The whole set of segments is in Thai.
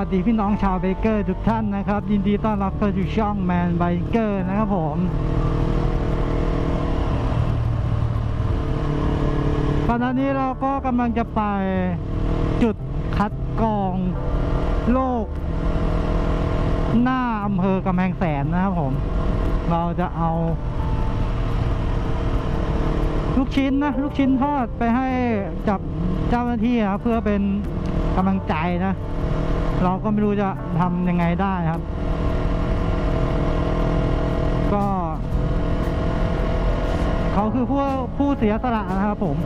ัสดีพี่น้องชาวเบเกอร์ทุกท่านนะครับ ยินดีต้อนรับเข้าสู่ช่องแมนไบเกอร์นะครับผมขณะนี้เราก็กำลังจะไปจุดคัดกรองโรคหน้าอำเภอกำแพงแสนนะครับผม เราจะเอา ลูกชิ้นนะ ลูกชิ้นทอดไปให้กับเจ้าหน้าที่ครับเพื่อเป็นกำลังใจนะ เราก็ไม่รู้จะทำยังไงได้ครับ ก็เขาคือผู้ผู้เสียสละนะครับผม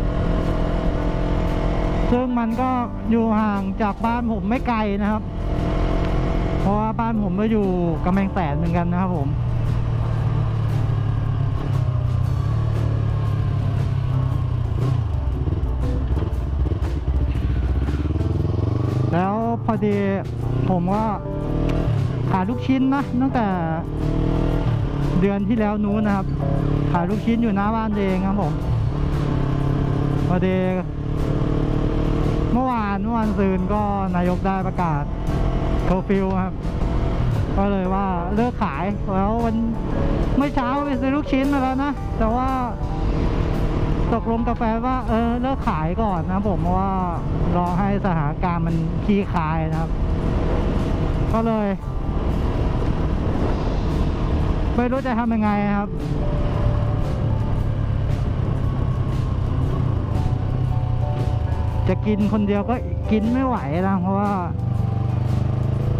ซึ่งมันก็อยู่ห่างจากบ้านผมไม่ไกลนะครับ เพราะว่าบ้านผมก็อยู่กำแพงแสนเหมือนกันนะครับผม ผมก็ขายลูกชิ้นนะตั้งแต่เดือนที่แล้วนู้นนะครับ ขายลูกชิ้นอยู่หน้าบ้านเองครับผมพอดีเมื่อวานเมื่อวานซืนก็นายกได้ประกาศเคฟิวครับ ก็เลยว่าเลิกขายแล้ววันเมื่อเช้าไปซื้อลูกชิ้นมาแล้วนะ แต่ว่าตกลงกาแฟว่าเออเลิกขายก่อนนะผมเพราะว่ารอให้สถานการณ์มันคลี่คลายนะครับ ก็เลย ไม่รู้จะทำยังไงครับจะกินคนเดียวก็กินไม่ไหวนะเพราะว่า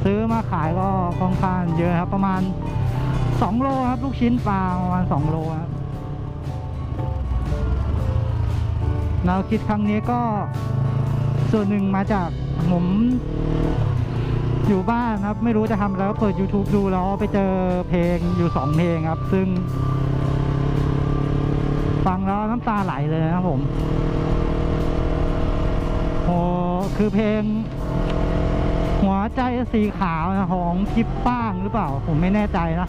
ซื้อมาขายก็ค่อนข้างเยอะครับ ประมาณสองโลครับ ลูกชิ้นปลาประมาณสองโลครับแนวคิดครั้งนี้ก็ส่วนหนึ่งมาจากผม อยู่บ้านครับ ไม่รู้จะทำแล้วเปิด YouTube ดูแล้วไปเจอเพลงอยู่สองเพลงครับ ซึ่ง ฟังแล้วน้ำตาไหลเลยนะครับผมโอ้คือเพลง หัวใจสีขาวของคลิปป้างหรือเปล่า ผมไม่แน่ใจนะ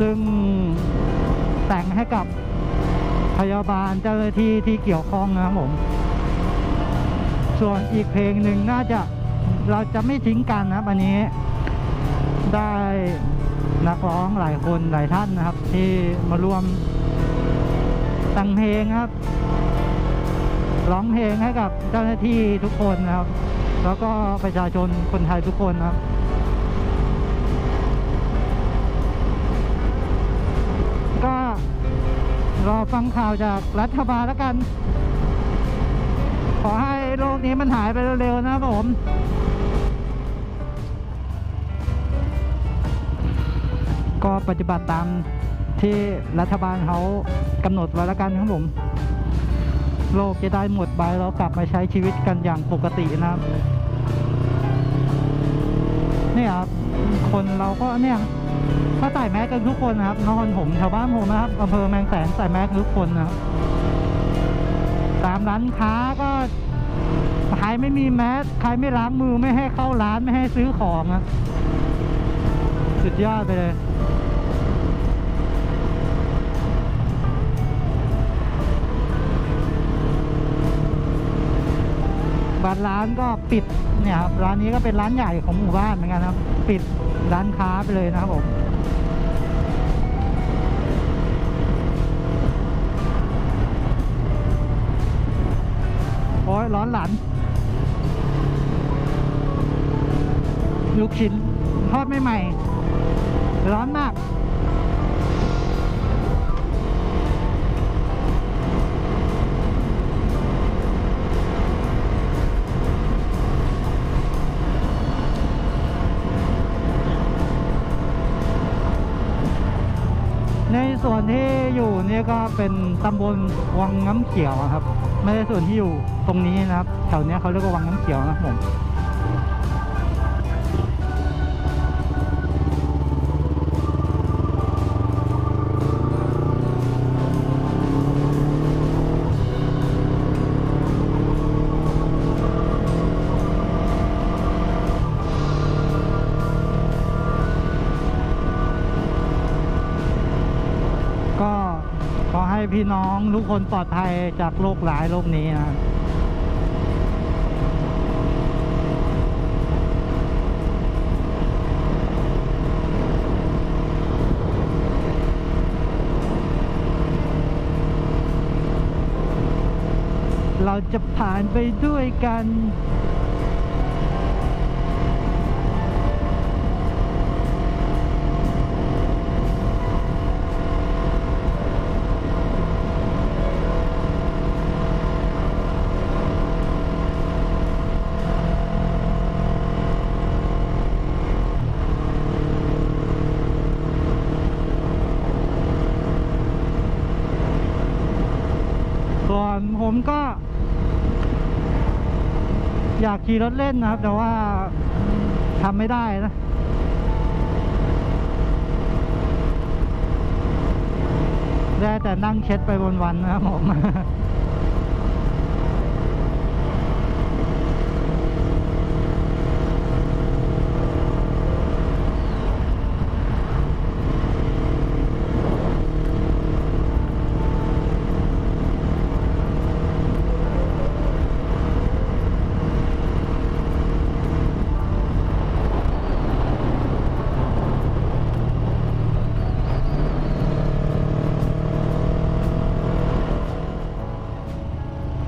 ซึ่งแต่งให้กับพยาบาลเจ้าหน้าที่ที่เกี่ยวข้องนะครับผม ส่วนอีกเพลงหนึ่งน่าจะเราจะไม่ทิ้งกันนะครับ อันนี้ได้นักร้องหลายคนหลายท่านนะครับ ที่มาร่วมแต่งเพลงครับ ร้องเพลงให้กับเจ้าหน้าที่ทุกคนนะครับ แล้วก็ประชาชนคนไทยทุกคนนะครับก็รอฟังข่าวจากรัฐบาลแล้วกัน ขอให้โรคนี้มันหายไปเร็วๆนะครับผมก็ปฏิบัติตามที่รัฐบาลเขากำหนดไว้แล้วกันครับผมโรคจะได้หมดไปแล้วกลับมาใช้ชีวิตกันอย่างปกตินะครับเนี่ยครับคนเราก็เนี่ยก็ใส่แมสกันทุกคนนะครับนอนผมแถวบ้านผมนะครับอำเภอแมงแสนใส่แมสทุกคนนะครับตามร้านค้าก็ ใครไม่มีแมสใครไม่ล้างมือไม่ให้เข้าร้านไม่ให้ซื้อของนะสุดยอดไปเลยบางร้านก็ปิดเนี่ยครับร้านนี้ก็เป็นร้านใหญ่ของหมู่บ้านเหมือนกันครับ ปิดร้านค้าไปเลยนะครับผม ยร้อนหลัน ลูกชิ้นทอดใหม่ๆร้อนมาก ในส่วนที่อยู่เนี่ยก็เป็นตำบลวังน้ำเขียวครับ ไม่ใช่ส่วนที่อยู่ตรงนี้นะครับแถวนี้เขาเรียกว่าวังน้ำเขียวนะผม พี่น้องทุกคนปลอดภัยจากโรคหลายโรคนี้นะเราจะผ่านไปด้วยกัน ส่วนผมก็ อยากขี่รถเล่นนะครับ แต่ว่าทำไม่ได้นะได้แต่นั่งเช็ดไปวันๆนะครับผม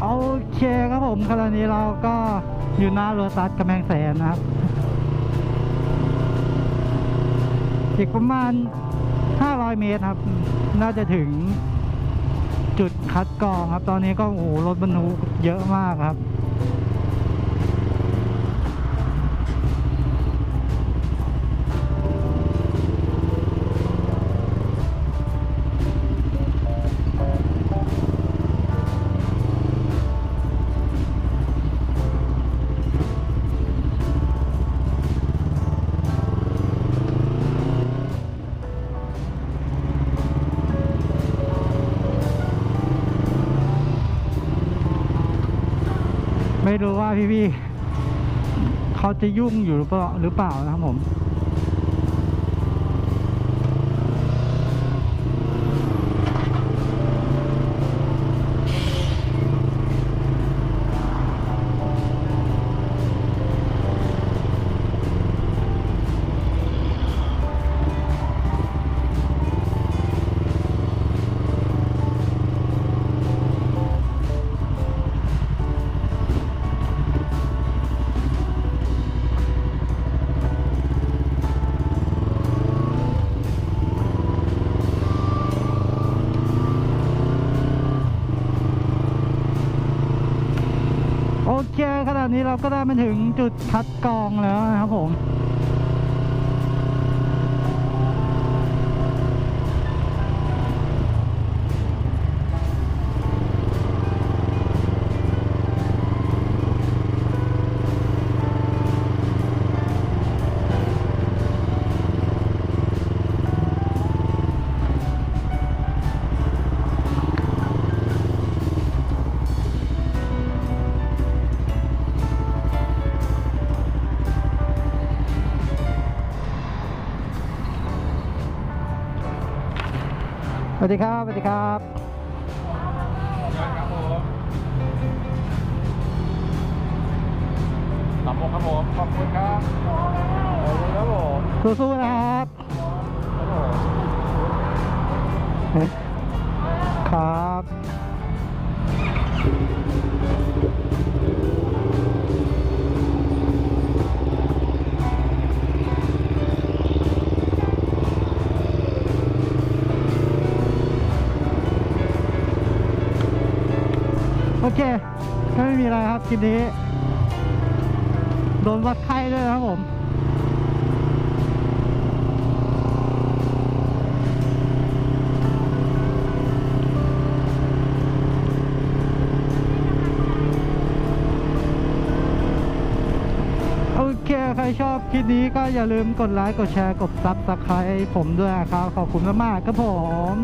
โอเคครับ ผมขณะนี้เราก็อยู่หน้าโรตัสกำแพงแสนนะครับ อีกประมาณ 500 เมตรครับ น่าจะถึงจุดคัดกรองครับ ตอนนี้ก็โอ้โหรถบรรทุกเยอะมากครับ ไม่รู้ว่าพี่ๆเขาจะยุ่งอยู่หรือเปล่าหรือเปล่านะครับผม โอเคขนาดนี้เราก็ได้มาถึงจุดคัดกรองแล้วนะครับผม วัสดีครับสวัสดีครับครับผมสามโมงครับผม ขอบคุณครับ ขอบคุณครับผมสู้ๆนะครับครับ เคก็ไม่มีอะไรครับคลิปนี้ โดนวัดไข้ด้วยนะครับผมโอเคใครชอบคลิปนี้ก็อย่าลืมกดไลค์ กดแชร์ กดซับสไครต์ผมด้วยครับ ขอบคุณมากๆครับผม